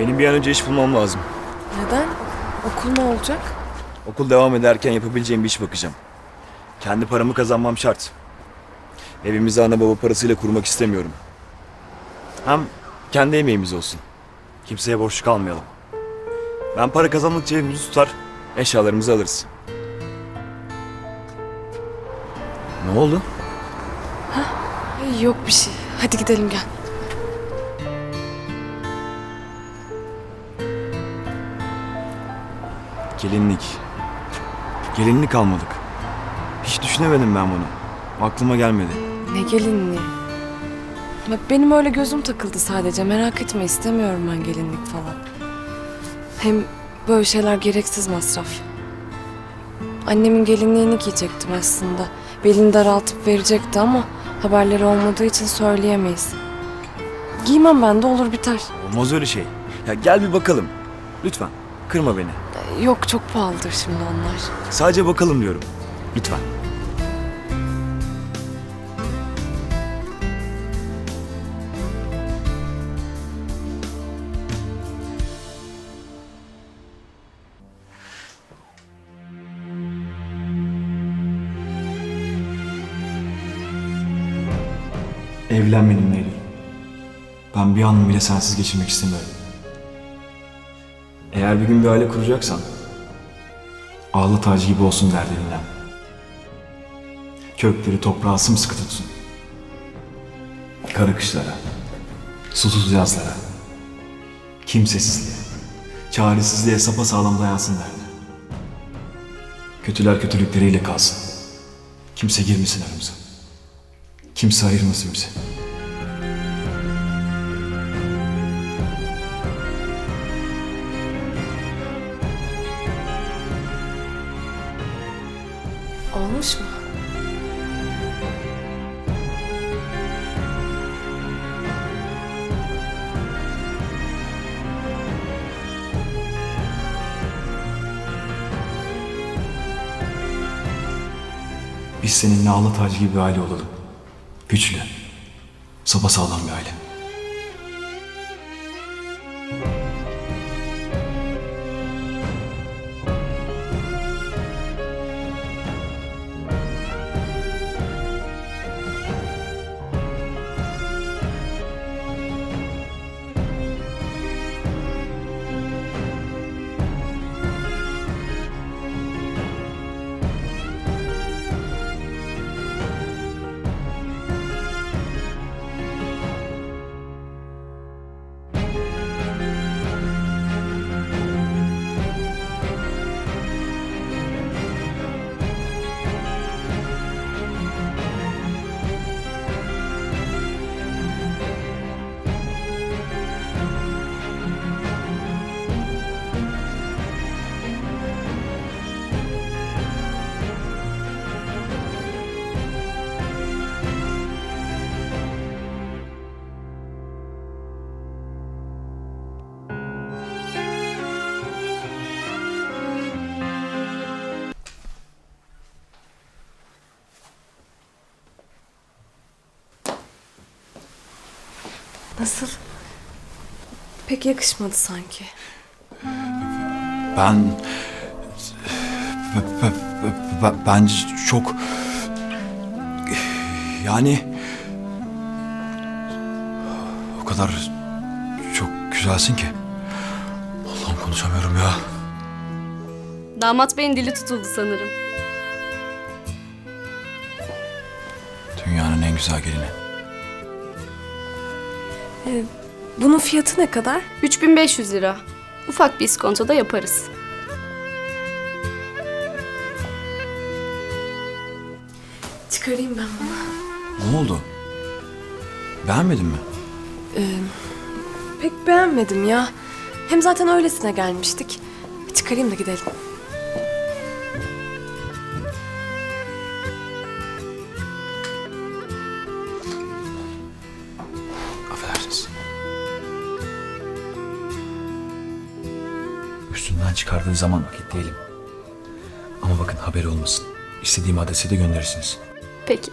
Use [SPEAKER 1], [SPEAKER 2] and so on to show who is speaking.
[SPEAKER 1] Benim bir an önce iş bulmam lazım.
[SPEAKER 2] Neden? Okul ne olacak?
[SPEAKER 1] Okul devam ederken yapabileceğim bir iş bakacağım. Kendi paramı kazanmam şart. Evimizi ana baba parasıyla kurmak istemiyorum. Hem kendi emeğimiz olsun. Kimseye borçlu kalmayalım. Ben para kazandıkça evimizi tutar, eşyalarımızı alırız. Ne oldu?
[SPEAKER 2] Yok bir şey. Hadi gidelim gel.
[SPEAKER 1] Gelinlik. Gelinlik almadık. Hiç düşünemedim ben bunu. Aklıma gelmedi.
[SPEAKER 2] Ne gelinliği? Benim öyle gözüm takıldı sadece. Merak etme istemiyorum ben gelinlik falan. Hem böyle şeyler gereksiz masraf. Annemin gelinliğini giyecektim aslında. Belini daraltıp verecekti ama haberleri olmadığı için söyleyemeyiz. Giymem ben de olur biter.
[SPEAKER 1] Olmaz öyle şey. Ya gel bir bakalım. Lütfen. Kırma beni.
[SPEAKER 2] Yok çok pahalıdır şimdi onlar.
[SPEAKER 1] Sadece bakalım diyorum. Lütfen. Evlen benimle. Ben bir an bile sensiz geçirmek istemiyorum. Eğer bir gün bir aile kuracaksan Ağlı tacı gibi olsun derdinle. Kökleri toprağa sımsıkı tutsun. Kara kışlara, susuz yazlara, kimsesizliğe, çaresizliğe sapasağlam dayansın derdi. Kötüler kötülükleriyle kalsın. Kimse girmesin aramıza. Kimse ayırmasın bizi.
[SPEAKER 2] Olmuş mu?
[SPEAKER 1] Biz seninle ağlı tacı gibi bir aile olalım. Güçlü, sapasağlam bir aile.
[SPEAKER 2] Nasıl? Pek yakışmadı sanki.
[SPEAKER 1] Ben... Bence çok... Yani... O kadar çok güzelsin ki. Allah'ım konuşamıyorum ya.
[SPEAKER 3] Damat beyin dili tutuldu sanırım.
[SPEAKER 1] Dünyanın en güzel gelini.
[SPEAKER 2] Bunun fiyatı ne kadar?
[SPEAKER 3] 3500 lira. Ufak bir iskonto da yaparız.
[SPEAKER 2] Çıkarayım ben bunu.
[SPEAKER 1] Ne oldu? Beğenmedin mi?
[SPEAKER 2] Pek beğenmedim ya. Hem zaten öylesine gelmiştik. Çıkarayım da gidelim.
[SPEAKER 1] Üstünden çıkardığın zaman vakit değilim. Ama bakın haberi olmasın. İstediğim adrese de gönderirsiniz.
[SPEAKER 3] Peki.